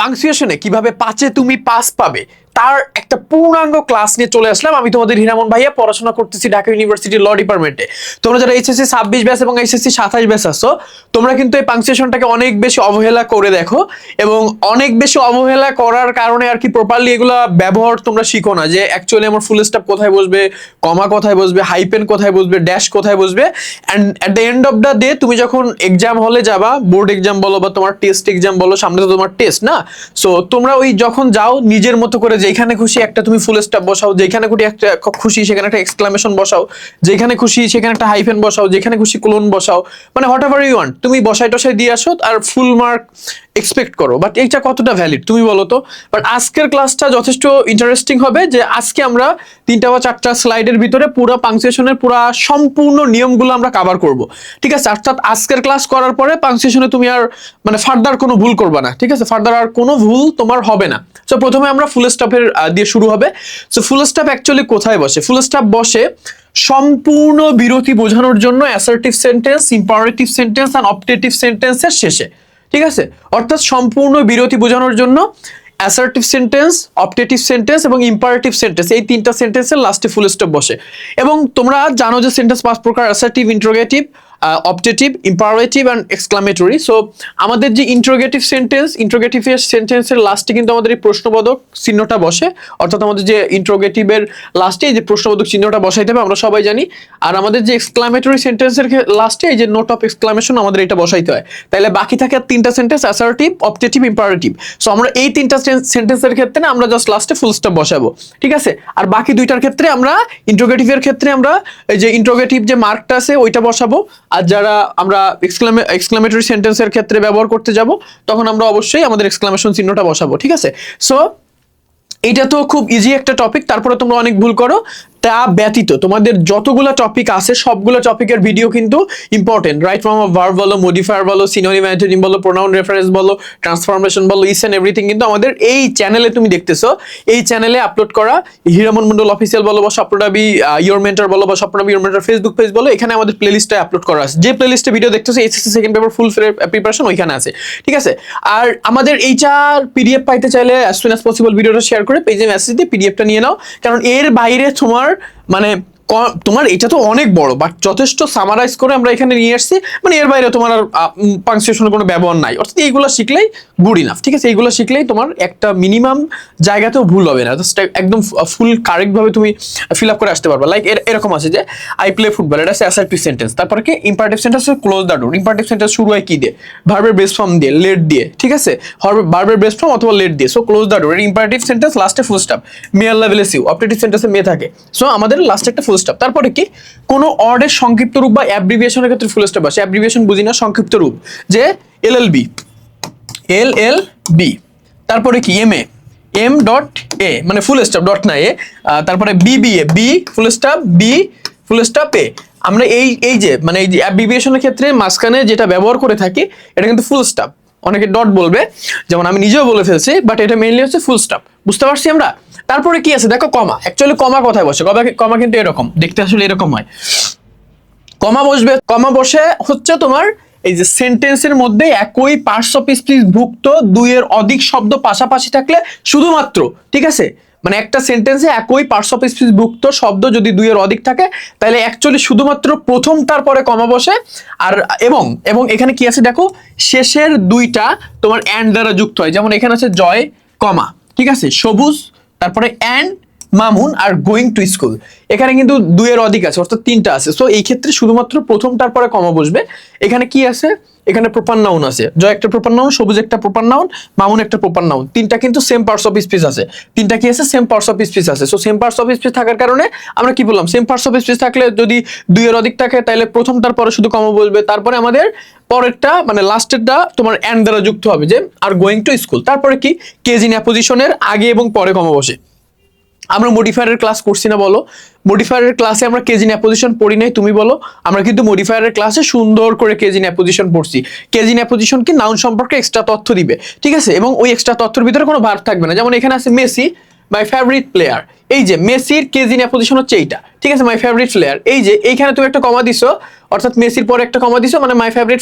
পাংচুয়েশনে কীভাবে পাঁচে তুমি পাস পাবে? তার একটা পূর্ণাঙ্গ ক্লাস নিয়ে চলে আসলাম। আমি তোমাদের হিরামন ভাইয়া, পড়াশোনা করতেছি ঢাকা ইউনিভার্সিটি ল ডিপার্টমেন্টে তোমরা যারা এইচএসসি ছাব্বিশ ব্যাস এবং এইচএসসি সাতাশ ব্যাস আসছো তোমরা কিন্তু এই পাংচুয়েশনটাকে অনেক বেশি অবহেলা করে দেখো এবং অনেক বেশি অবহেলা করার কারণে আর কি প্রপারলি এগুলা ব্যবহার তোমরা শিখো না। যে অ্যাকচুয়ালি আমার ফুল স্টপ কোথায় বসবে কমা কোথায় বসবে হাইপেন কোথায় বসবে ড্যাশ কোথায় বসবে? And at the end of the day তুমি যখন এক্সাম হলে যাবা বোর্ড এক্সাম বলো বা তোমার টেস্ট এক্সাম বলো, সামনে তো তোমার টেস্ট না? সো তোমরা ওই যখন যাও, নিজের মতো করে যেখানে খুশি একটা তুমি ফুল স্টপ বসাও, যেখানে খুশি একটা খুশি সেখানে একটা এক্সক্লামেশন বসাও, যেখানে খুশি সেখানে একটা হাইফেন বসাও, যেখানে খুশি কোলন বসাও মানে হোয়াট এভার ইউ ওয়ান্ট তুমি বসাই টসাই দিয়ে আসো, আর ফুল মার্ক এক্সপেক্ট করো। বাট এইটা কতটা ভ্যালিড তুমি বলো তো? বাট আজকের ক্লাসটা যথেষ্ট ইন্টারেস্টিং হবে যে আজকে আমরা তিনটা বা চারটা স্লাইডের ভিতরে পুরো পাংচুয়েশনের পুরো সম্পূর্ণ নিয়মগুলো আমরা কভার করব। ঠিক আছে? অর্থাৎ আজকের ক্লাস করার পরে পাংচুয়েশনে তুমি আর মানে ফার্দার কোনো ভুল করবে না। ঠিক আছে? ফার্দার আর কোনো ভুল তোমার হবে না। সো প্রথমে আমরা ফুল স্টপের দিয়ে শুরু হবে। সো ফুল স্টপ অ্যাকচুয়ালি কোথায় বসে? ফুল স্টপ বসে সম্পূর্ণ বিরতি বোঝানোর জন্য assertive sentence imperative sentence and optative সেন্টেন্সের শেষে। ঠিক আছে? অর্থাৎ সম্পূর্ণ বিরতি বোঝানোর জন্য অ্যাসার্টিভ সেন্টেন্স অপটেটিভ সেন্টেন্স এবং ইম্পারেটিভ সেন্টেন্স এই তিনটা সেন্টেন্সের লাস্টে ফুল স্টপ বসে। এবং তোমরা জানো যে সেন্টেন্স পাঁচ প্রকার assertive interrogative objective imperative and exclamatory so আমাদের যে ইন্ট্রোগেটিভ সেন্টেন্স ইন্ট্রোগেটিভের সেন্টেন্সের লাস্টে কিন্তু আমাদের এই প্রশ্নবোধক চিহ্নটা বসে। অর্থাৎ আমাদের যে ইন্ট্রোগেটিভের লাস্টে এই যে প্রশ্নবোধক চিহ্নটা বসাইতে হবে, আমরা সবাই জানি। আর আমাদের যে এক্সক্লামেটরি সেন্টেন্সের লাস্টে এই যে নোট অফ এক্সক্লামেশন আমাদের এটা বসাইতে হয়। তাহলে বাকি থাকে আর তিনটা sentence assertive objective imperative so আমরা এই তিনটা সেন্টেন্সের ক্ষেত্রে আমরা জাস্ট লাস্টে ফুল স্টপ বসাবো। ঠিক আছে? আর বাকি দুইটার ক্ষেত্রে আমরা ইন্ট্রোগেটিভের ক্ষেত্রে আমরা এই যে ইন্ট্রোগেটিভ যে মার্কটা আছে, ওইটা বসাবো। আর যারা আমরা এক্সক্লামে এক্সক্লামেটরি সেন্টেন্সের ক্ষেত্রে ব্যবহার করতে যাব, তখন আমরা অবশ্যই আমাদের এক্সক্লামেশন চিহ্নটা বসাবো, ঠিক আছে? সো এটা তো খুব ইজি একটা টপিক তারপরে তোমরা অনেক ভুল করো। তা ব্যতীত। তোমাদের যতগুলো টপিক আছে, সবগুলো টপিকের ভিডিও কিন্তু important right form of verb বলো মডিফায়ার বলো সিনোনিম অ্যান্টোনিম বলো প্রোনাউন রেফারেন্স বলো ট্রান্সফরমেশন বলো ইস অ্যান্ড এভরিথিং কিন্তু আমাদের এই চ্যানেলে তুমি দেখতেছো। এই চ্যানেলে আপলোড করা হিরামন মন্ডল অফিসিয়াল বলো বা স্বপ্নডাবি ইয়োর মেন্টার বলো বা স্বপ্নডাবি ইয়োর মেন্টার ফেসবুক পেজ বলো, এখানে আমাদের প্লেলিস্টে আপলোড করা আছে। যে প্লেলিস্টে ভিডিও দেখতেছো HSC second paper full preparation ওইখানে আছে। ঠিক আছে? আর আমাদের এইটার পিডিএফ পাইতে চাইলে অ্যাজ সুন অ্যাজ পসিবল ভিডিওটা শেয়ার করে পেজে মেসেজ দিয়ে পিডিএফটা নিয়ে নাও। কারণ এর বাইরে তোমার মানে তোমার এটা তো অনেক বড় বাট যথেষ্ট সামারাইজ করে আমরা এখানে নিয়ে আসছি মানে এর বাইরে তোমার আর পাংচুয়েশনের কোনো ব্যবহার নাই। অর্থাৎ এইগুলো শিখলেই গুড ইনাফ ঠিক আছে? এইগুলো শিখলেই তোমার একটা মিনিমাম জায়গাতেও ভুল হবে না। একদম ফুল কারেক্টভাবে তুমি ফিল আপ করে আসতে পারবে। লাইক এরকম আছে যে আই প্লে ফুটবল এটা হচ্ছে অ্যাসার্টিভ সেন্টেন্স তারপরে কি? Imperative sentence close the door imperative sentence শুরু হয় কি দিয়ে? ভার্বের বেস ফর্ম দিয়ে লেট দিয়ে, ঠিক আছে? ভার্বের বেস ফর্ম অথবা লেট দিয়ে। So close the door imperative sentence লাস্টে ফুল স্টপ মে আল্লাহ বেলেস ইউ অপটেটিভ সেন্টেন্সে মে থাকে। সো আমাদের লাস্টে একটা ফুল স্টপ তারপরে কি? কোনো অর্ডের সংক্ষিপ্ত রূপ বা অ্যাব্রিভিয়েশনের ক্ষেত্রে ফুল স্টপ আসে। অ্যাব্রিভিয়েশন বুঝি না, সংক্ষিপ্ত রূপ। যে এল এল বি। এল এল বি। তারপরে কি? M A M dot A মানে ফুল স্টপ ডট না এ তারপরে B B A B full stop B full stop A আমরা এই এই যে মানে এই যে অ্যাব্রিভিয়েশনের ক্ষেত্রে মাঝখানে যেটা ব্যবহার করে থাকি, এটা কিন্তু ফুল স্টপ অনেকে ডট বলবে, যেমন আমি নিজেও বলে ফেলছি বাট এটা মেইনলি হচ্ছে ফুল স্টপ বুঝতে পারছি আমরা? তারপরে কি আছে? দেখো কমা। অ্যাকচুয়ালি কমা কোথায় বসে। কমা কমা কিন্তু এরকম। দেখতে আসলে এরকম হয়। কমা বসবে কমা বসে হচ্ছে তোমার এই যে সেন্টেন্সের মধ্যে একই পার্টস অফ স্পিচ ভুক্ত দুইয়ের অধিক শব্দ পাশাপাশি থাকলে শুধুমাত্র, ঠিক আছে? মানে একটা সেন্টেন্সে একই পার্টস অফ স্পিচ ভুক্ত শব্দ যদি দুইয়ের অধিক থাকে, তাহলে অ্যাকচুয়ালি শুধুমাত্র প্রথমটার পরে কমা বসে। আর এবং এবং এখানে কি আছে দেখো? শেষের দুইটা তোমার অ্যান্ড দ্বারা যুক্ত হয়। যেমন এখানে আছে জয়, কমা। ঠিক আছে? সবুজ তারপরে and Mamun are going to school এখানে কিন্তু দুইয়ের অধিক আছে, অর্থাৎ তিনটা আছে। সো এই ক্ষেত্রে শুধুমাত্র প্রথমটার পরে কমা বসবে। এখানে কি আছে? এখানে প্রপার নাউন আছে। জয় একটা প্রপার নাউন সবুজ একটা প্রপার নাউন মামুন একটা প্রপার নাউন তিনটা কিন্তু সেম পার্টস অফ স্পিচ আছে। তিনটা কি আছে? সেম পার্টস অফ স্পিচ আছে। So same parts of speech থাকার কারণে আমরা কি বললাম? সেম পার্টস অফ স্পিচ থাকলে যদি দুইয়ের অধিক থাকে তাহলে প্রথমটার পরে শুধু কমা বলবে তারপরে আমাদের পরেরটা মানে লাস্টেরটা তোমার অ্যান্ড দ্বারা যুক্ত হবে যে আর গোয়িং টু স্কুল তারপরে কি? কেজিন অ্যাপোজিশনের আগে এবং পরে কমা বসে। আমরা মডিফায়ারের ক্লাস করছি না বলো। মডিফায়ারের ক্লাসে আমরা কেজিন অ্যাপোজিশন পড়ি নাই, তুমি বলো। আমরা কিন্তু মডিফায়ারের ক্লাসে সুন্দর করে কেজিন অ্যাপোজিশন পড়ছি। কেজিন অ্যাপোজিশন কি নাউন সম্পর্কে এক্সট্রা তথ্য দিবে, ঠিক আছে? এবং ওই এক্সট্রা তথ্যের ভিতরে কোনো ভার থাকবে না। যেমন এখানে আছে মেসি মাই ফেভারিট প্লেয়ার এই যে, মেসির কেজিন অ্যাপোজিশন হচ্ছে এইটা, ঠিক আছে? মাই ফেভারিট প্লেয়ার এই যে, এইখানে তুমি একটা কমা দিছো অর্থাৎ মেসির পরে একটা কমা দিছো মানে মাই ফেভারিট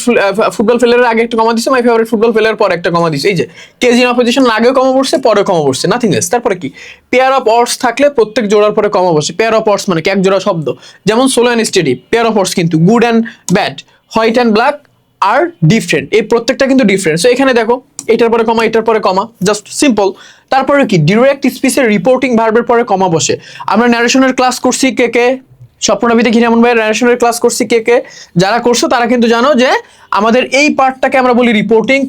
ফুটবল প্লেয়ারের আগে একটা কমা দিছো মাই ফেভারিট ফুটবল প্লেয়ার পরে একটা কমা দিছো। এই যে কেজি অপোজিশন আগেও কমা পড়ছে পরে কমা পড়ছে নাথিং এস তারপরে কি? পেয়ার অফ অর্স থাকলে প্রত্যেক জোড়ার পরে কমা বসে। পেয়ার অফ অর্স মানে কি? এক জোড়া শব্দ। যেমন slow and steady pair of oars কিন্তু good and bad white and black are different এই প্রত্যেকটা কিন্তু ডিফারেন্ট সো এখানে দেখো, এটার পরে কমা, এটার পরে কমা জাস্ট সিম্পল তারপরে কি? ডিরেক্ট স্পিচের রিপোর্টিং ভার্বের পরে কমা বসে। আমরা ন্যারেশনের ক্লাস করছি কে কে? স্বপ্নবিতে ঘিরামন ভাইয়ের ন্যারেশনের ক্লাস করছি কে কে যারা করছ, তারা কিন্তু জানো যে আমাদের এই পার্টটাকে আমরা বলি রিপোর্টিং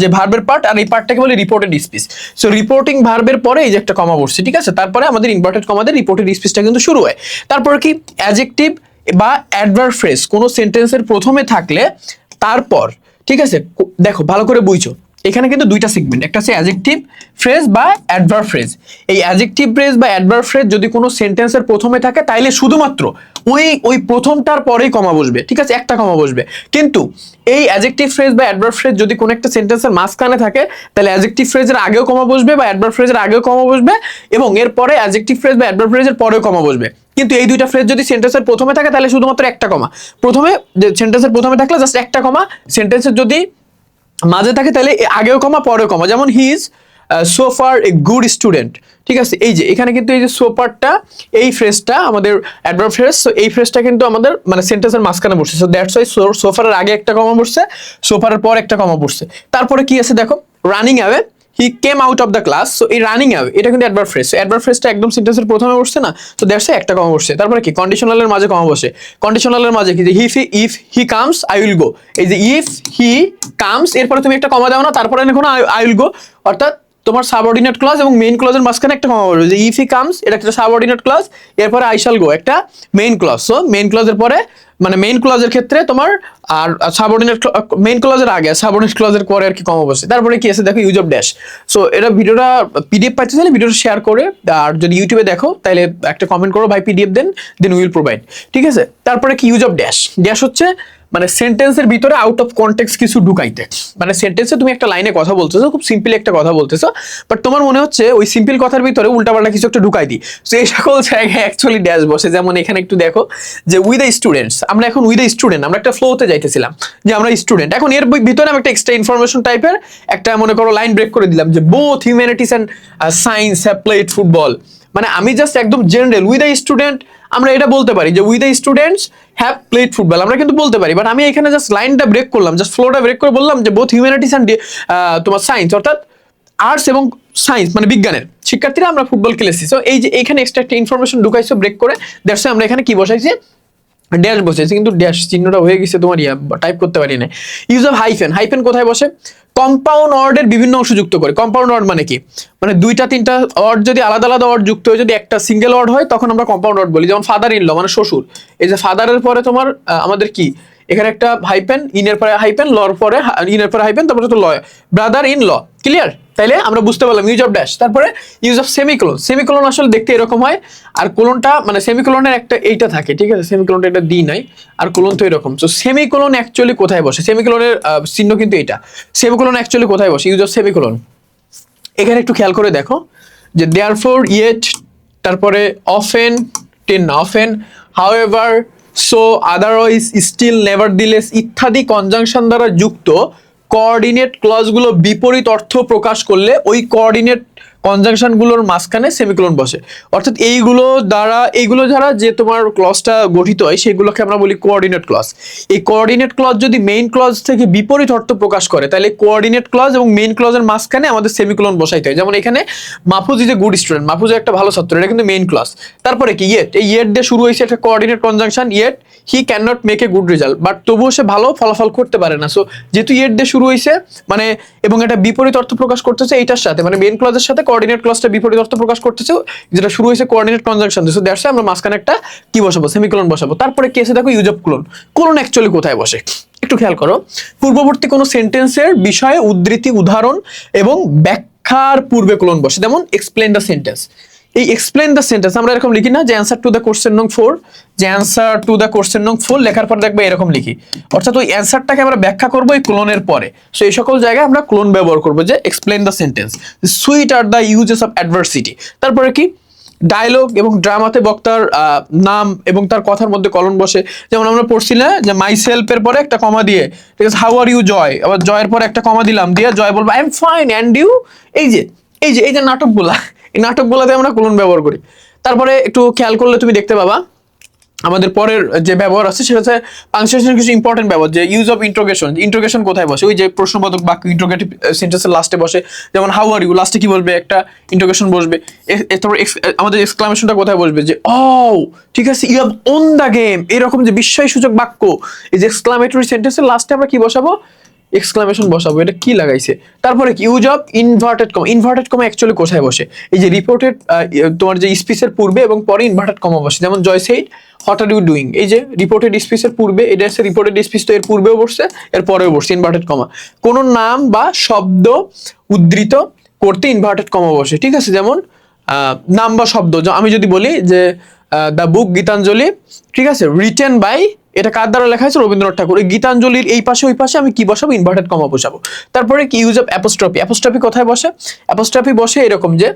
যে ভার্বের পার্ট আর এই পার্টটাকে বলি রিপোর্টেড স্পিচ সো রিপোর্টিং ভার্বের পরে এই যে একটা কমা বসছে, ঠিক আছে? তারপরে আমাদের ইনভার্টেড কমাদের রিপোর্টেড স্পিচটা কিন্তু শুরু হয়। তারপরে কি? অ্যাজেক্টিভ বা অ্যাডভার ফ্রেজ কোনো সেন্টেন্সের প্রথমে থাকলে তারপর, ঠিক আছে? দেখো, ভালো করে বুঝছ। এখানে কিন্তু দুইটা সেগমেন্ট একটা হচ্ছে অ্যাজেক্টিভ ফ্রেজ বা অ্যাডভার ফ্রেজ এই অ্যাজেক্টিভ ফ্রেজ বা অ্যাডভার ফ্রেজ যদি কোনো সেন্টেন্সের প্রথমে থাকে, তাইলে শুধুমাত্র ওই ওই প্রথমটার পরেই কমা বসবে, ঠিক আছে? একটা কমা বসবে। কিন্তু এই অ্যাজেক্টিভ ফ্রেজ বা অ্যাডভার ফ্রেজ যদি কোনো একটা সেন্টেন্সের মাঝখানে থাকে তাহলে অ্যাজেক্টিভ ফ্রেজের আগেও কমা বসবে বা অ্যাডভার ফ্রেজের আগেও কমা বসবে এবং এরপরে অ্যাজেক্টিভ ফ্রেজ বা অ্যাডভার ফ্রেজের পরেও কমা বসবে। কিন্তু এই দুইটা ফ্রেজ যদি সেন্টেন্সের প্রথমে থাকে তাহলে শুধুমাত্র একটা কমা প্রথমে সেন্টেন্সের প্রথমে থাকলে জাস্ট একটা কমা সেন্টেন্সের যদি মাঝে থাকে তাহলে আগেও কমা, পরেও কমা। যেমন হি ইজ সোফার এ গুড স্টুডেন্ট ঠিক আছে? এই যে, এখানে কিন্তু এই যে সোফারটা এই ফ্রেজটা আমাদের অ্যাডভার্ব ফ্রেজ সো এই ফ্রেজটা কিন্তু আমাদের মানে সেন্টেন্সের মাঝখানে বসছে। সো দ্যাটস ওয়াই সোফারের আগে একটা কমা বসছে সোফারের পর একটা কমা বসছে। তারপরে কি আছে দেখো? Running away he came out of the class so এই রানিং অ্যাওয়ে এটা কিন্তু অ্যাডভার ফ্রেস সো অ্যাডভার্ব ফ্রেজটা একদম সেন্টেন্সের প্রথমে বসছে না, তো দ্যাটস একটা কমা বসছে। তারপরে কি? কন্ডিশনালের মাঝে কমা বসে। কন্ডিশনালের মাঝে কি? যে he if he comes I will go এই যে ইফ হি কামস এরপরে তুমি একটা কমা দাও না, তারপরে এখন আই উইল গো অর্থাৎ তোমার সাবঅর্ডিনেট ক্লাস এবং মেইন ক্লজের মাঝখানে একটা কমা বলবে যে ইফ হি কামস এটা একটা সাবঅর্ডিনেট ক্লাস এরপরে আই শাল গো একটা মেইন ক্লজ সো মেইন ক্লজের পরে মানে মেইন ক্লজের ক্ষেত্রে তোমার আর সাবঅর্ডিনেট মেইন ক্লজের আগে সাবঅর্ডিনেট ক্লজের পরে আর কি কমা বসে। তারপরে কি আছে? দেখো ইউজ অফ ড্যাশ সো এটা ভিডিওটা পিডিএফ পাইতে চাইলে ভিডিওটা শেয়ার করে, আর যদি ইউটিউবে দেখো তাহলে একটা কমেন্ট করো, ভাই পিডিএফ দেন দেন উইল প্রোভাইড ঠিক আছে? তারপরে কি? ইউজ অফ ড্যাশ ড্যাশ হচ্ছে মানে সেন্টেন্সের ভিতরে আউট অফ কনটেক্স কিছু ঢুকাইতে। মানে সেন্টেন্সে তুমি একটা লাইনে কথা বলতেছো, খুব সিম্পল একটা কথা বলতেছো বাট তোমার মনে হচ্ছে ওই সিম্পল কথার ভিতরে উল্টাপাল্টা কিছু একটা ঢুকাই দিই। তো এই সকল জায়গায় অ্যাকচুয়ালি ড্যাশ বসে। যেমন এখানে একটু দেখো যে উইথ দ্য স্টুডেন্টস আমরা এখন উইথ দ্য স্টুডেন্ট আমরা একটা ফ্লোতে যাইতেছিলাম যে আমরা স্টুডেন্ট এখন এর ভিতরে আমি একটা এক্সট্রা ইনফরমেশন টাইপের একটা মনে করো লাইন ব্রেক করে দিলাম যে both humanities and science have played football মানে আমি জাস্ট একদম জেনারেল উইথ দ্য স্টুডেন্ট আমরা এটা বলতে পারি যে with the students have played football আমরা কিন্তু বলতে পারি বাট আমি এখানে জাস্ট লাইনটা ব্রেক করলাম জাস্ট ফ্লোটা ব্রেক করে বললাম যে বোথ হিউম্যানিটিস অ্যান্ড তোমার সায়েন্স অর্থাৎ আর্টস এবং সায়েন্স মানে বিজ্ঞানের শিক্ষার্থীরা আমরা ফুটবল খেলেছি। সো এই যে এখানে এক্সট্রা একটা ইনফরমেশন ঢুকাইছো ব্রেক করে দ্যাটস আমরা এখানে কি বসাইছি? ড্যাশ বসেছে কিন্তু ড্যাশ চিহ্নটা হয়ে গেছে তোমার ইয়া টাইপ করতে পারি না ইউজ অফ হাইফেন হাইফেন কোথায় বসে? কম্পাউন্ড ওয়ার্ডের বিভিন্ন অংশ যুক্ত করে। কম্পাউন্ড ওয়ার্ড মানে কি? মানে দুইটা, তিনটা ওয়ার্ড যদি আলাদা আলাদা ওয়ার্ড যুক্ত হয় যদি একটা সিঙ্গেল ওয়ার্ড হয়, তখন আমরা কম্পাউন্ড ওয়ার্ড বলি। যেমন ফাদার ইন ল মানে শ্বশুর। এই যে ফাদারের পরে তোমার আমাদের কি? এখানে একটা হাইপেন ইনের পরে হাইপেন লর পরে ইনের পরে হাইপেন তারপরে তো law brother in law clear তাইলে আমরা বুঝতে পারলাম ইউজ অফ ড্যাশ তারপরে ইউজ অফ সেমিকোলন সেমিকোলন আসলে দেখতে এরকম হয়, আর কোলনটা মানে সেমিকোলনের একটা এইটা থাকে, ঠিক আছে? সেমিকোলনটা এটা দি নাই, আর কোলন তো এরকম তো সেমিকোলন অ্যাকচুয়ালি কোথায় বসে? সেমিকোলনের চিহ্ন কিন্তু এটা সেমিকোলন অ্যাকচুয়ালি কোথায় বসে? ইউজ অফ সেমিকোলন এখানে একটু খেয়াল করে দেখো, যে দেয়ার ফোর ইয়েট তারপরে often then often however so otherwise still nevertheless ইত্যাদি কনজাংশন দ্বারা যুক্ত কোঅর্ডিনেট ক্লজগুলো বিপরীত অর্থ প্রকাশ করলে ওই কোঅর্ডিনেট কনজাংশনগুলোর মাঝখানে সেমিকোলন বসে। অর্থাৎ এইগুলো দ্বারা, এইগুলো যারা যে তোমার ক্লজটা গঠিত হয়, সেগুলোকে আমরা বলি কোঅর্ডিনেট ক্লস এই কোঅর্ডিনেট ক্লজ যদি মেইন ক্লজ থেকে বিপরীত অর্থ প্রকাশ করে, তাহলে কোঅর্ডিনেট ক্লস এবং মেইন ক্লজের মাঝখানে আমাদের সেমিকোলন বসাইতে হয়। যেমন এখানে Mahfuz is a good student Mahfuz একটা ভালো ছাত্র, এটা কিন্তু মেইন ক্লস তারপরে কি? ইয়েট এই ইয়েট দিয়ে শুরু হয়েছে একটা coordinate conjunction yet he can not make a good result but তবুও সে ভালো ফলাফল করতে পারে না। সো যেহেতু ইয়েট দিয়ে শুরু হয়েছে মানে এবং এটা বিপরীত অর্থ প্রকাশ করতেছে, এইটার সাথে মানে মেইন ক্লজের সাথে কোঅর্ডিনেট ক্লসটা বিপরীত অর্থ প্রকাশ করতেছে, যেটা শুরু হয়েছে কোঅর্ডিনেট কনজাংশন সো দ্যাটস আমরা মাঝখানে একটা কি বসাবো? সেমিকোলন বসাবো। তারপরে কেসে দেখো use of colon colon actually কোথায় বসে? একটু খেয়াল করো। পূর্ববর্তী কোনো সেন্টেন্সের বিষয়ে উদ্ধৃতি, উদাহরণ এবং ব্যাখ্যার পূর্বে কোলন বসে। যেমন এক্সপ্লেন দ্য সেন্টেন্স এই এক্সপ্লেন দ্য সেন্টেন্স আমরা এরকম লিখি না, যে অ্যান্সার টু দ্য কোশ্চেন নং ফোর যে অ্যান্সার টু দ্য কোশ্চেন নং ফোর লেখার পর দেখবে এরকম লিখি। অর্থাৎ ওই অ্যান্সারটাকে আমরা ব্যাখ্যা করব এই ক্লোনের পরে। সো এই সকল জায়গায় আমরা ক্লোন ব্যবহার করব যে explain the sentence sweet are the uses of adversity তারপরে কি? ডায়লগ এবং ড্রামাতে বক্তার নাম এবং তার কথার মধ্যে কলন বসে। যেমন আমরা পড়ছি না, যে মাই সেলফের পরে একটা কমা দিয়ে, ঠিক আছে হাউ আর ইউ জয়? আবার জয়ের পরে একটা কমা দিলাম, দিয়ে জয় বলব I am fine and you এই যে এই যে এই যে নাটকগুলা। এই নাটকগুলাতে আমরা কলন ব্যবহার করি। তারপরে একটু খেয়াল করলে তুমি দেখতে পাবা, আমাদের পরের যে ব্যবহার আছে সেটা হচ্ছে পাংচুয়েশনের কিছু ইম্পর্টেন্ট ব্যবহার, যে ইউজ অফ ইন্ট্রোগেশন ইন্ট্রোগেশন কোথায় বসে? ওই যে প্রশ্নবোধক বাক্য ইন্ট্রোগেটিভ সেন্টেন্সের লাস্টে বসে, যেমন হাউ আর ইউ লাস্টে কি বলবে, একটা ইন্ট্রোগেশন বসবে তারপর আমাদের এক্সক্লামেশনটা কোথায় বসবে? যে ও ঠিক আছে you have won the game এরকম যে বিস্ময়সূচক বাক্য, এই যে এক্সক্লামেটরি সেন্টেন্সের লাস্টে আমরা কি বসাবো? এক্সক্লামেশন বসাবো, এটা কি লাগাইছে? তারপরে কি? Use of inverted comma inverted comma actually কোথায় বসে? এই যে রিপোর্টেড তোমার যে স্পিচের পূর্বে এবং পরে ইনভার্টেড কমা বসে। যেমন Joy said what are you doing এই যে রিপোর্টেড স্পিচের পূর্বে, এটা হচ্ছে রিপোর্টেড স্পিচ তো এর পূর্বেও বসছে, এর পরেও বসছে ইনভার্টেড কমা কোন নাম বা শব্দ উদ্ধৃত করতে ইনভার্টেড কমা বসে, ঠিক আছে? যেমন নাম বা শব্দ আমি যদি বলি যে দ্য বুক গীতাঞ্জলি ঠিক আছে? রিটেন বাই এটা কার দ্বারা লেখা হয়েছে? রবীন্দ্রনাথ ঠাকুর। এই গীতাঞ্জলির এই পাশে, ওই পাশে আমি কি বসাবো? ইনভার্টেড কমা বসাবো। তারপরে কি ইউজ অফ অ্যাপোস্ট্রফি অ্যাপোস্ট্রফি কোথায় বসে? অ্যাপোস্ট্রফি বসে এরকম যে,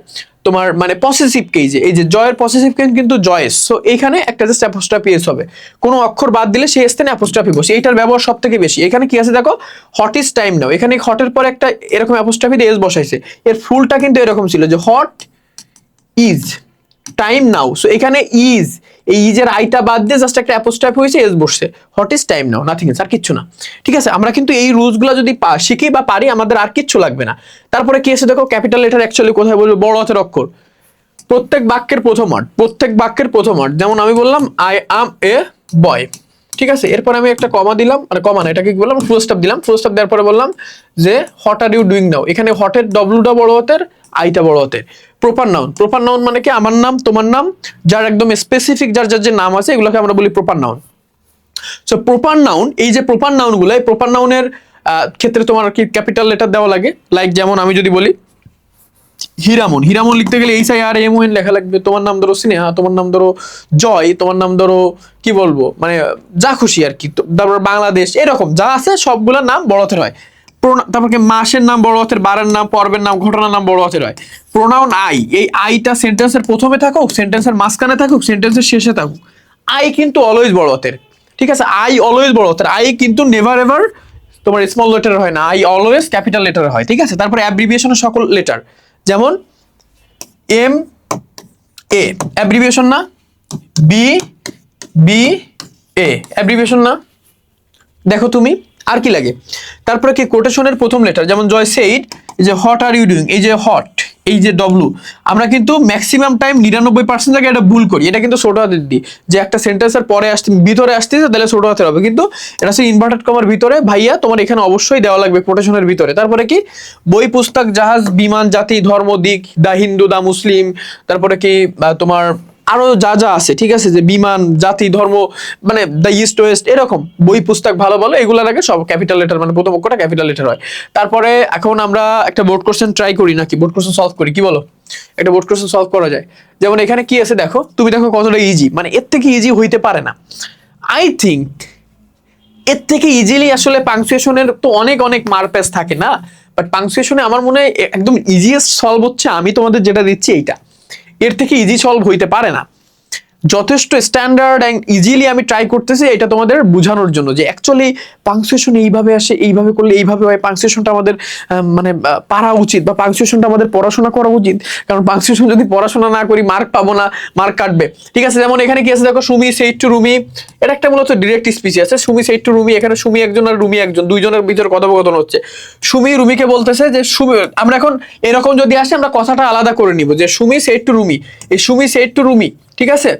তোমার মানে পসেসিভ কেই যে এই যে জয়ের পসেসিভ কেন কিন্তু জয়েস সো এইখানে একটা জাস্ট অ্যাপোস্ট্রফি এস হবে। কোনো অক্ষর বাদ দিলে সেই স্থানে অ্যাপোস্ট্রফি বসে। এইটার ব্যবহার সব থেকে বেশি। এখানে কি আছে দেখো? হট ইজ টাইম নাও এখানে হটের পর একটা এরকম অ্যাপোস্ট্রফি এস বসাইছে। এর ফুলটা কিন্তু এরকম ছিল যে what is time now so এখানে ইজ এই ইজের আইটা বাদ দিয়ে জাস্ট একটা অ্যাপোস্টাইপ হয়েছে এস বসছে। What is time now nothing আর কিচ্ছু না। ঠিক আছে, আমরা কিন্তু এই রুলসগুলো যদি শিখি বা পারি, আমাদের আর কিচ্ছু লাগবে না। তারপরে কি এসে দেখো, ক্যাপিটাল লেটার অ্যাকচুয়ালি কোথায় বলব? বড় হাতের অক্ষর। প্রত্যেক বাক্যের প্রথম ওয়ার্ড প্রত্যেক বাক্যের প্রথম ওয়ার্ড যেমন আমি বললাম আই আম এ বয় ঠিক আছে? এরপর আমি একটা কমা দিলাম মানে কমা না, এটাকে কি বললাম? ফুল স্টপ দিলাম। ফুল স্টপ দেওয়ার পরে বললাম যে what are you doing now এখানে হটের ডব্লুটা বড় হাতের আইটা বড় হতে প্রপার নাউন প্রপার নাউন মানে কি? আমার নাম, তোমার নাম, যার একদম স্পেসিফিক যার যার যে নাম আছে, এগুলোকে আমরা বলি proper noun so proper noun এই যে প্রপার নাউনগুলো এই প্রপার নাউনের ক্ষেত্রে তোমার কি ক্যাপিটাল লেটার দেওয়া লাগে? লাইক যেমন আমি যদি বলি হিরামন। হিরামন লিখতে গেলে H I R M N লেখা লাগবে। তোমার নাম ধরো স্নেহা, তোমার নাম ধরো জয়, তোমার নাম ধরো কি বলব? মানে যা খুশি আর কি। তারপর বাংলাদেশ, এরকম যা আছে সবগুলোর নাম বড় হাতের হয়। তারপর মাসের নাম বড় হাতের, বারের নাম, পর্বের নাম, ঘটনার নাম বড় হাতের হয়। প্রোনাউন আই, এই আইটা সেন্টেন্সের প্রথমে থাকুক, সেন্টেন্সের মাঝখানে থাকুক, সেন্টেন্সের শেষে থাকুক। আই কিন্তু অলওয়েজ বড় হাতের। ঠিক আছে? আই অলওয়েজ বড় হাতের। আই কিন্তু নেভার এভার তোমার স্মল লেটার হয় না। আই অলওয়েজ ক্যাপিটাল লেটার হয়। ঠিক আছে? তারপরে অ্যাব্রিভিয়েশনের সকল লেটার যেমন এম, এ। অ্যাব্রিভিয়েশন না? বি বি এ না? দেখো তুমি, আর কি লাগে? তারপরে কি কোটেশনের প্রথম লেটার যেমন জয় সেইড যে হট আর ইউ ডুইং এই যে হট এই যে ডব্লু আমরা কিন্তু ম্যাক্সিমাম টাইম নিরানব্বই পার্সেন্ট জায়গায় এটা ভুল করি। এটা কিন্তু ছোট হাতের দিই। যে একটা সেন্টেন্সের পরে আসতে, ভিতরে আসতেছে তাহলে ছোট হাতের হবে। কিন্তু এটা হচ্ছে ইনভার্টেড কমার ভিতরে, ভাইয়া, তোমার এখানে অবশ্যই দেওয়া লাগবে কোটেশনের ভিতরে। তারপরে কি? বই, পুস্তক, জাহাজ, বিমান, জাতি, ধর্ম, দিক, দা হিন্দু, দা মুসলিম। তারপরে কি? তোমার আরও যা যা আছে, ঠিক আছে? যে বিমান, জাতি, ধর্ম মানে দ্য ইস্ট ওয়েস্ট এরকম। বই, পুস্তক ভালো ভালো এগুলোর আগে সব ক্যাপিটাল লেটার মানে প্রথম অক্ষরটা ক্যাপিটাল লেটার হয়। তারপরে এখন আমরা একটা বোর্ড কোশ্চেন ট্রাই করি নাকি? বোর্ড কোশ্চেন সলভ করি, কি বলো? একটা বোর্ড কোশ্চেন সলভ করা যায়। যেমন এখানে কি আছে দেখো? তুমি দেখো কতটা ইজি মানে এর থেকে ইজি হইতে পারে না। আই থিঙ্ক এর থেকে ইজিলি আসলে পাংচুয়েশনের তো অনেক অনেক মারপ্যাচ থাকে না। বাট পাংচুয়েশনে আমার মনে হয় একদম ইজিয়েস্ট সলভ হচ্ছে আমি তোমাদের যেটা দিচ্ছি এইটা। এর থেকে ইজি সলভ হইতে পারে না। যথেষ্ট স্ট্যান্ডার্ড অ্যান্ড ইজিলি আমি ট্রাই করতেছি এটা তোমাদের বোঝানোর জন্য যে অ্যাকচুয়ালি পাংচুয়েশন এইভাবে আসে, এইভাবে করলে এইভাবে হয় পাংচুয়েশনটা আমাদের মানে পারা উচিত বা পাংচুয়েশনটা আমাদের পড়াশোনা করা উচিত। কারণ পাংচুয়েশন যদি পড়াশোনা না করি মার্ক পাবো না মার্ক কাটবে। ঠিক আছে, যেমন এখানে কি আছে দেখো, সুমি সেইট টু রুমি। এটা একটা মূলত ডিরেক্ট স্পিচ আছে। সুমি সেইট টু রুমি, এখানে সুমি একজন আর রুমি একজন, দুইজনের ভিতরে কথোপকথন হচ্ছে। সুমি রুমিকে বলতেছে যে, সুমি, আমরা এখন এরকম যদি আসে, আমরা কথাটা আলাদা করে নিব যে, সুমি সেইট টু রুমি। এই সুমি সেইট টু রুমি, ঠিক আছে?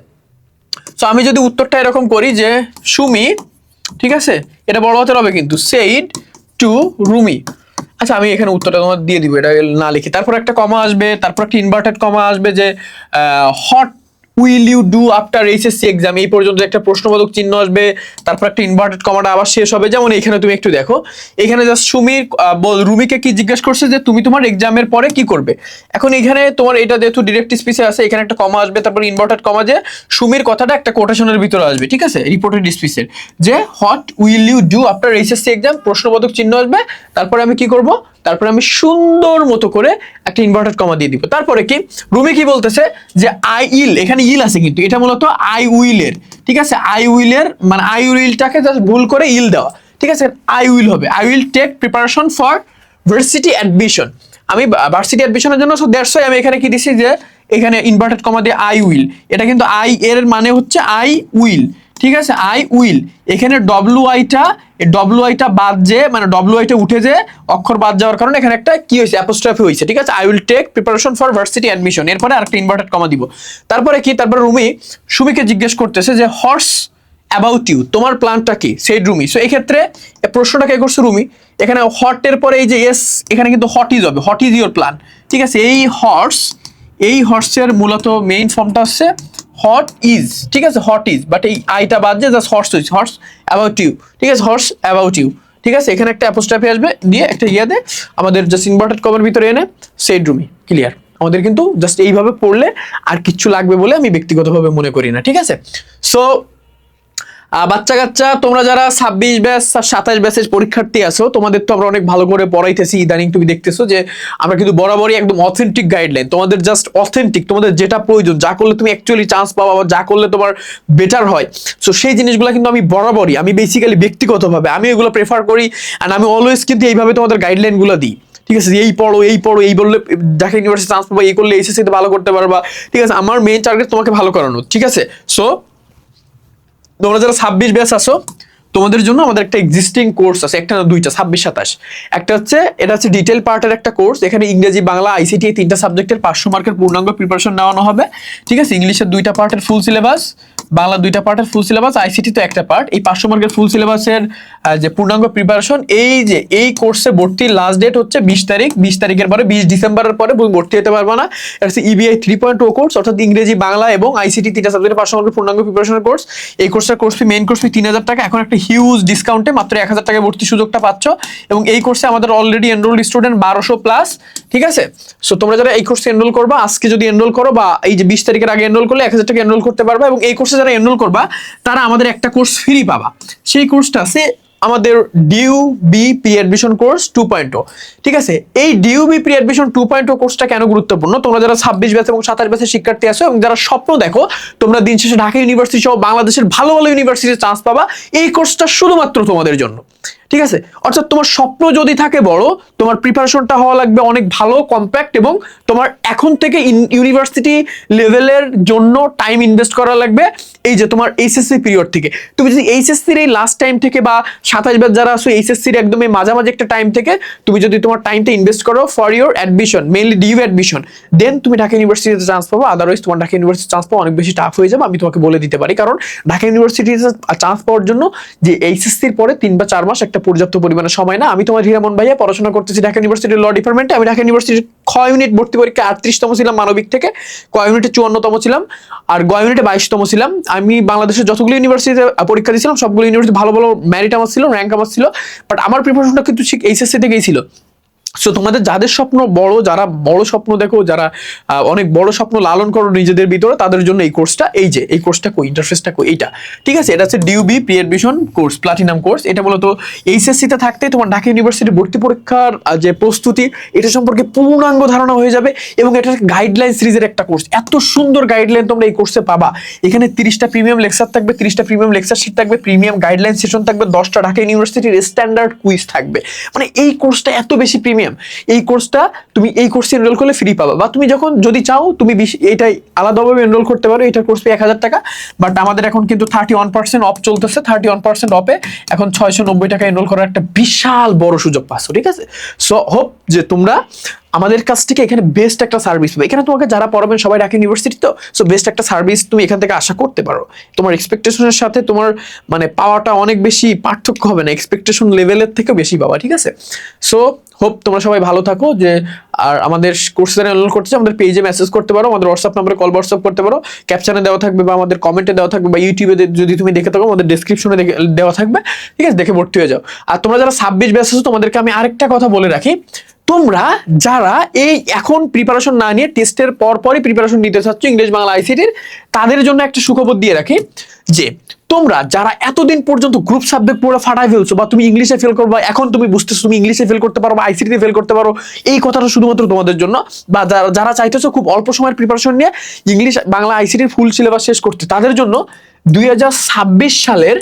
তো আমি যদি উত্তরটা এরকম করি যে সুমি, ঠিক আছে? এটা বড় হাতের হবে কিন্তু সেইড টু রুমি আচ্ছা আমি এখানে উত্তরটা তোমার দিয়ে দিব, এটা না লিখি। তারপর একটা কমা আসবে, তারপর একটা ইনভার্টেড কমা আসবে যে what will you do after HSC exam এই পর্যন্ত একটা প্রশ্নবোধক চিহ্ন আসবে, তারপর একটা ইনভার্টেড কমাটা আবার শেষ হবে। যেমন এখানে তুমি একটু দেখো, এখানে জাস্ট সুমির বল- রুমিকে কি জিজ্ঞেস করছে যে তুমি তোমার এক্সামের পরে কি করবে? এখন এখানে তোমার এটা যেহেতু ডিরেক্ট স্পিচে আছে, এখানে একটা কমা আসবে, তারপর ইনভার্টেড কমা যে সুমির কথাটা একটা কোটেশনের ভিতরে আসবে, ঠিক আছে? রিপোর্টেড স্পিচের যে what will you do after HSC exam প্রশ্নবোধক চিহ্ন আসবে, তারপরে আমি কি করব? তারপরে আমি সুন্দর মতো করে একটা ইনভার্টেড কমা দিয়ে দিব। তারপরে কি? রুমি কি বলতেছে? যে আই ইল এখানে ইল আছে কিন্তু, এটা মূলত আই উইলের ঠিক আছে? আই উইলের মানে আই উইলটাকে জাস্ট ভুল করে ইল দেওয়া। ঠিক আছে? আই উইল হবে। I will take preparation for varsity admission আমি ভার্সিটি অ্যাডমিশনের জন্য সো দ্যাটস আমি এখানে কি দিছি যে, এখানে ইনভার্টেড কমা দিয়ে আই উইল এটা কিন্তু আই এর মানে হচ্ছে আই উইল ঠিক আছে? আই উইল এখানে ডব্লু আইটা ডব্লু আইটা বাদ যে মানে ডব্লু আইটা উঠে যে, অক্ষর বাদ যাওয়ার কারণে এখানে একটা কি হয়েছে অ্যাপোস্ট্রফি হয়েছে, ঠিক আছে? I will take preparation for varsity admission এরপরে আরেকটা ইনভার্টেড কমা দিব। তারপরে কি? তারপরে রুমি, সুমিকে জিজ্ঞেস করতেছে যে হর্স অ্যাবাউট ইউ তোমার প্ল্যানটা কি? সেই রুমি। সো এই ক্ষেত্রে এ প্রশ্নটা কে করছে রুমি? এখানে হটের পরে এই যে এস এখানে কিন্তু হট ইজ হবে হট ইজ ইউর প্ল্যান ঠিক আছে? এই হর্স এই হর্সের মূলত মেইন ফর্মটা হচ্ছে হট ইজ ঠিক আছে? হট ইজ বাট এই আইটা বাদ দিয়ে just horse is horse about you ঠিক আছে? হর্স অ্যাবাউট ইউ ঠিক আছে? এখানে একটা অ্যাপোস্ট্রাফি আসবে, দিয়ে একটা ইয়ে দে, আমাদের জাস্ট ইনভার্টেড কভার ভিতরে এনে সেড রুমি ক্লিয়ার আমাদের কিন্তু জাস্ট এইভাবে পড়লে আর কিচ্ছু লাগবে বলে আমি ব্যক্তিগতভাবে মনে করি না, ঠিক আছে? সো বাচ্চা কাচ্চা, তোমরা যারা ছাব্বিশ ব্যাচ সাতাশ ব্যাচের পরীক্ষার্থী আছো, তোমাদের তো আমরা অনেক ভালো করে পড়াইতেছি, ইদানিং তুমি দেখতেছো যে আমরা কিন্তু বরাবরই একদম অথেন্টিক গাইডলাইন তোমাদের জাস্ট অথেন্টিক তোমাদের যেটা প্রয়োজন, যা করলে তুমি অ্যাকচুয়ালি চান্স পাবা বা যা করলে তোমার বেটার হয়। সো সেই জিনিসগুলো কিন্তু আমি বরাবরই, আমি বেসিক্যালি ব্যক্তিগতভাবে, আমি এগুলো প্রেফার করি অ্যান্ড আমি অলওয়েজ কিন্তু এইভাবে তোমাদের গাইডলাইনগুলো দিই। ঠিক আছে এই পড়ো এই পড়ো, এই বললে ঢাকা ইউনিভার্সিটি চান্স পাবো, এই করলে এসএসসিতে ভালো করতে পারবা। ঠিক আছে, আমার মেইন টার্গেট তোমাকে ভালো করানো, ঠিক আছে? সো তোমরা যারা ছাব্বিশ ব্যাচ আছো, তোমাদের জন্য আমাদের একটা এক্সিস্টিং কোর্স আছে, একটা না দুইটা, ছাব্বিশ, সাতাশ। একটা হচ্ছে, এটা হচ্ছে ডিটেল পার্টের একটা কোর্স এখানে ইংরেজি, বাংলা আইসিটি এই তিনটা সাবজেক্টের পাঁচশো মার্কের পূর্ণাঙ্গ প্রিপারেশন নেওয়ানো হবে। ঠিক আছে? ইংলিশের দুইটা পার্টের ফুল সিলেবাস বাংলা দুইটা পার্টের ফুল সিলেবাস আইসিটি তো একটা পার্ট এই পাঁচশো মার্কের ফুল সিলেবাসের যে পূর্ণাঙ্গ প্রিপারেশন এই যে, এই কোর্সে ভর্তির লাস্ট ডেট হচ্ছে বিশ তারিখ। বিশ তারিখের পরে, বিশ ডিসেম্বরের পরে ভর্তি হতে পারবে না। এটা হচ্ছে EBI three point O course অর্থাৎ ইংরেজি, বাংলা এবং আইসিটি তিনটা সাবজেক্টের পাঁচশো মার্কের পূর্ণাঙ্গ প্রিপারেশনের কোর্স এই কোর্সটার course fee main course fee তিন হাজার টাকা। এখন একটা হিউজ ডিসকাউন্টে মাত্র এক হাজার টাকা ভর্তি সুযোগটা পাচ্ছ। এবং এই কোর্সে আমাদের অলরেডি এনরোল্ড স্টুডেন্ট বারোশো প্লাস ঠিক আছে? সো তোমরা যারা এই কোর্সে এনরোল করবা, আজকে যদি এনরোল করো বা এই যে বিশ তারিখের আগে এনরোল করলে এক হাজার টাকা এনরোল করতে পারবা এবং এই কোর্সে যারা এনরোল করবা, তারা আমাদের একটা কোর্স ফ্রি পাবা। সেই কোর্সটা আছে আমাদের DU B pre admission course two point ঠিক আছে? এই DU B pre admission two point কোর্সটা কেন গুরুত্বপূর্ণ? তোমরা যারা ছাব্বিশ ব্যাচ এবং সাতাশ ব্যাচের শিক্ষার্থী আছো এবং যারা স্বপ্ন দেখো, তোমরা দিন শেষে ঢাকা ইউনিভার্সিটি সহ বাংলাদেশের ভালো ভালো ইউনিভার্সিটির চান্স পাবা। এই কোর্সটা শুধুমাত্র তোমাদের জন্য। ঠিক আছে? অর্থাৎ তোমার স্বপ্ন যদি থাকে বড়, তোমার প্রিপারেশনটা হওয়া লাগবে অনেক ভালো কম্প্যাক্ট এবং তোমার এখন থেকে ইউনিভার্সিটি লেভেলের জন্য টাইম ইনভেস্ট করা লাগবে এই যে তোমার এইচএসসি পিরিয়ড থেকে। তুমি যদি এইচএসসির এই লাস্ট টাইম থেকে বা সাতাশ বার যারা আসো এইচএসসির একদম এই মাঝামাঝি একটা টাইম থেকে তুমি যদি তোমার টাইমটা ইনভেস্ট করো for your admission mainly DU admission then তুমি ঢাকা ইউনিভার্সিটিতে চান্স পাবো আদারওয়াইজ তোমার ঢাকা ইউনিভার্সিটি চান্স পাওয়া অনেক বেশি টাফ হয়ে যাবে, আমি তোমাকে বলে দিতে পারি। কারণ ঢাকা ইউনিভার্সিটিতে চান্স পাওয়ার জন্য যে এইচএসসির পরে তিন বা চার মাস একটা পর্যাপ্ত পরিমাণে সময় না। আমি তোমার হিরামন ভাইয়া পড়াশোনা করতেছি ঢাকা ইউনিভার্সিটির ল ডিপার্টমেন্টে আমি ঢাকা ইউনিভার্সিটির খ ইউনিট ভর্তি পরীক্ষা আটত্রিশতম ছিলাম মানবিক থেকে, ক ইউনিটে চুয়ান্নতম ছিলাম, আর গ ইউনিটে বাইশতম ছিলাম। আমি বাংলাদেশের যতগুলো ইউনিভার্সিটিতে পরীক্ষা দিয়েছিলাম, সবগুলো ইউনিভার্সিটি ভালো ভালো ম্যারিট আমার ছিল র্যাঙ্ক আমার ছিল বাট আমার প্রিপারেশনটা কিন্তু ঠিক এইচএসসি থেকেই ছিল। সো তোমাদের যাদের স্বপ্ন বড়, যারা বড় স্বপ্ন দেখো, যারা অনেক বড় স্বপ্ন লালন করো নিজেদের ভিতরে, তাদের জন্য এই কোর্সটা এই যে, এই কোর্সটা কই ইন্টারফেসটা কই, এইটা। ঠিক আছে? এটা হচ্ছে DU B pre admission course platinum course এটা মূলত এইচএসসি তে থাকতে তোমার ঢাকা ইউনিভার্সিটি ভর্তি পরীক্ষার যে প্রস্তুতি, এটা সম্পর্কে পূর্ণাঙ্গ ধারণা হয়ে যাবে এবং এটা গাইডলাইন সিরিজের একটা কোর্স এত সুন্দর গাইডলাইন তোমরা এই কোর্সে পাবা। এখানে তিরিশটা প্রিমিয়াম লেকচার থাকবে, তিরিশটা প্রিমিয়াম লেকচার শিট থাকবে প্রিমিয়াম গাইডলাইন সেশন থাকবে, দশটা ঢাকা ইউনিভার্সিটির স্ট্যান্ডার্ড কুইজ থাকবে। মানে এই কোর্সটা এত বেশি প্রিমিয়াম এই কোর্সটা তুমি এই কোর্সে এনরোল করলে ফ্রি পাবা। বা তুমি যখন যদি চাও, তুমি এটাই আলাদাভাবে এনরোল করতে পারো। এটার কোর্স এক হাজার টাকা। বাট আমাদের এখন কিন্তু থার্টি ওয়ান পার্সেন্ট অফ চলতেছে। থার্টি ওয়ান পার্সেন্ট অফে এখন ছয়শো নব্বই টাকা এনরোল করার একটা বিশাল বড় সুযোগ পাচ্ছ, ঠিক আছে? সো হোপ যে তোমরা আমাদের কাছ থেকে এখানে বেস্ট একটা সার্ভিস পাবে। এখানে তোমাকে যারা পড়াবেন সবাই ঢাকা ইউনিভার্সিটি তো সো বেস্ট একটা সার্ভিস তুমি এখান থেকে আশা করতে পারো। তোমার এক্সপেকটেশনের সাথে তোমার মানে পাওয়াটা অনেক বেশি পার্থক্য হবে না এক্সপেকটেশন লেভেলের থেকেও বেশি পাবা, ঠিক আছে? সো হোপ তোমরা সবাই ভালো থাকো যে, আর আমাদের কোর্সে এনরোল করতে আমাদের পেজে মেসেজ করতে পারো, আমাদের হোয়াটসঅ্যাপ নাম্বারে কল হোয়াটসঅ্যাপ করতে পারো। ক্যাপশনে দেওয়া থাকবে বা আমাদের কমেন্টে দেওয়া থাকবে বা ইউটিউবে যদি তুমি দেখে থাকো, আমাদের ডেসক্রিপশনে দেওয়া থাকবে, ঠিক আছে? দেখে ভর্তি হয়ে যাও। আর তোমরা যারা ছাব্বিশ ব্যাচ আছো তোমাদেরকে আমি আরেকটা কথা বলে রাখি। তোমরা যারা এই এখন প্রিপারেশন না নিয়ে টেস্টের পর পরই প্রিপারেশন নিতে চাচ্ছ ইংলিশ বাংলা আইসিটির তাদের জন্য একটা সুখবর দিয়ে রাখি যে তোমরা যারা এতদিন পর্যন্ত গ্রুপ সাবজেক্ট পড়ে ফাটাই ফেলছো বা তুমি ইংলিশে ফেল করবা এখন তুমি বুঝতেছো তুমি ইংলিশে ফেল করতে পারো বা আইসিটিতে ফেল করতে পারো, এই কথাটা শুধুমাত্র তোমাদের জন্য বা যারা যারা চাইতেছো খুব অল্প সময়ের প্রিপারেশন নিয়ে ইংলিশ বাংলা আইসিটির ফুল সিলেবাস শেষ করতে, তাদের জন্য দুই হাজার ছাব্বিশ সালের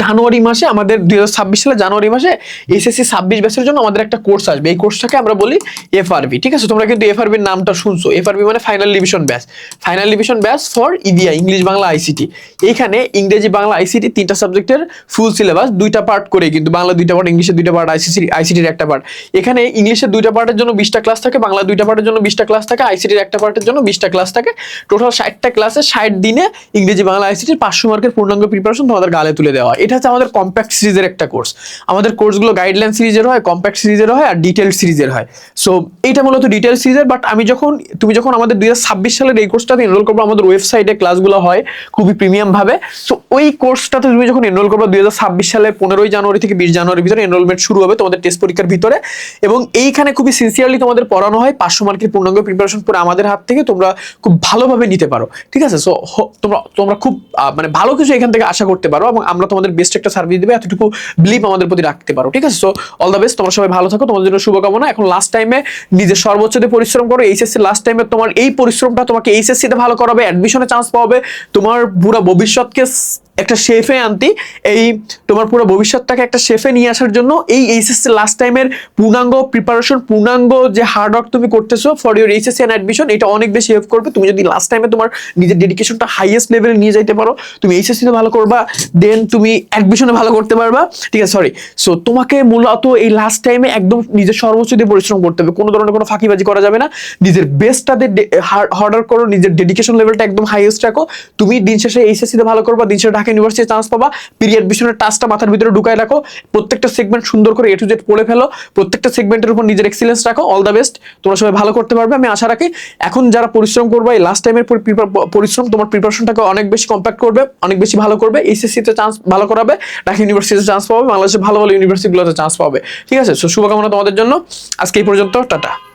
জানুয়ারি মাসে আমাদের দুই হাজার ছাব্বিশ সালে জানুয়ারি মাসে এসএসসি ছাব্বিশ ব্যাচের জন্য আমাদের একটা কোর্স আসবে। এই কোর্সটাকে আমরা বলি এফআরবি ঠিক আছে? তোমরা কিন্তু এফআরবির নামটা শুনছো। এফআরবি মানে final division batch final division batch for ইডিয়া English Bangla ICT এইখানে ইংরেজি বাংলা আইসিটি তিনটা সাবজেক্টের ফুল সিলেবাস দুইটা পার্ট করে কিন্তু বাংলা দুইটা পার্ট ইংলিশের দুইটা পার্ট আইসিসি আইসিটির একটা পার্ট এখানে ইংলিশের দুইটা পার্টের জন্য বিশটা ক্লাস থাকে, বাংলা দুইটা পার্টের জন্য বিশটা ক্লাস থাকে আইসিটির একটা পার্টের জন্য বিশটা ক্লাস থাকে। টোটাল ষাটটা ক্লাসে ষাট দিনে ইংরেজি বাংলা আইসিটির পাঁচশো মার্কের পূর্ণাঙ্গ প্রিপারেশন তোমাদের গালে তুলে দেওয়া হয়। এটা হচ্ছে আমাদের কম্প্যাক্ট সিরিজের একটা কোর্স আমাদের কোর্সগুলো গাইডলাইন সিরিজের হয় কম্প্যাক্ট সিরিজের হয় আর ডিটেল সিরিজের হয়। সো এটা মূলত ডিটেল সিরিজের বাট আমি যখন, তুমি যখন আমাদের দু হাজার ছাব্বিশ সালের এই কোর্সটাতে এনরোল করব, আমাদের ওয়েবসাইটে ক্লাসগুলো হয় খুবই প্রিমিয়ামভাবে সো ওই কোর্সটাতে তুমি যখন এনরোল করবে দু হাজার ছাব্বিশ সালে পনেরোই জানুয়ারি থেকে বিশ জানুয়ারির ভিতরে এনরোলমেন্ট শুরু হবে তোমাদের টেস্ট পরীক্ষার ভিতরে। এবং এইখানে খুবই সিনসিয়ারলি তোমাদের পড়ানো হয়, পাঁচশো মার্কের পূর্ণাঙ্গ প্রিপারেশন পরে আমাদের হাত থেকে তোমরা খুব ভালোভাবে নিতে পারো। ঠিক আছে? সো তোমরা তোমরা খুব মানে ভালো কিছু এখান থেকে আশা করতে পারো এবং আমরা তোমাদের বেস্ট একটা সার্ভিস দেবে, এতটুকু বিলিভ আমাদের প্রতি রাখতে পারো, ঠিক আছে? সো অল দ্য বেস্ট তোমরা সবাই ভালো থাকো, তোমাদের জন্য শুভকামনা। এখন লাস্ট টাইমে নিজের সর্বোচ্চ দিয়ে পরিশ্রম করো এইচএসসি লাস্ট টাইমে তোমার এই পরিশ্রমটা তোমাকে এইচএসসিতে ভালো করাবে অ্যাডমিশনে চান্স পাবে তোমার পুরো ভবিষ্যৎকে একটা শেফে আনতি, এই তোমার পুরো ভবিষ্যৎটাকে একটা শেফে নিয়ে আসার জন্য এই এইচএসসি লাস্ট টাইমের পূর্ণাঙ্গ প্রিপারেশন পূর্ণাঙ্গ যে হার্ড ওয়ার্ক তুমি করতেছো for your HSC and admission এটা অনেক বেশি হেল্প করবে। তুমি যদি লাস্ট টাইমে তোমার নিজের ডেডিকেশনটা হাইয়েস্ট লেভেলে নিয়ে যাইতে পারো, তুমি এইচএসসি তে ভালো করবা দেন তুমি অ্যাডমিশনে ভালো করতে পারবা। ঠিক আছে সরি সো তোমাকে মূলত এই লাস্ট টাইমে একদম নিজের সর্বোচ্চ দিয়ে পরিশ্রম করতে হবে। কোনো ধরনের কোনো ফাঁকিবাজি করা যাবে না। নিজের বেস্টটাতে হার্ড ওয়ার্ক করো, নিজের ডেডিকেশন লেভেলটা একদম হাইয়েস্ট রাখো। তুমি দিন শেষে এইচএসসি তে ভালো করবা, দিন শেষে ঢাকা ইউনিভার্সিটি চান্স পাবা। পিরিয়ড বিশনের টাচটা মাথার ভিতরে ঢুকায় রাখো। প্রত্যেকটা সেগমেন্ট সুন্দর করে এ টু জেড পড়ে ফেলো। প্রত্যেকটা সেগমেন্টের উপর নিজের এক্সিলেন্স রাখো। অল দ্য বেস্ট তোমরা সবাই ভালো করতে পারবে। আমি আশা রাখি এখন যারা পরিশ্রম করবে, এই লাস্ট টাইমের পরিশ্রম, তোমার প্রিপারেশনটাকে অনেক বেশি কম্প্যাক্ট করবে, অনেক বেশি ভালো করবে। এইচএসসি তে চান্স ভালো করাবে। ঢাকা ইউনিভার্সিটিতে চান্স পাবে। বাংলাদেশের ভালো ভালো ইউনিভার্সিটিগুলোতে চান্স পাবে। ঠিক আছে? সো শুভকামনা তোমাদের জন্য। আজকে এই পর্যন্ত, টাটা।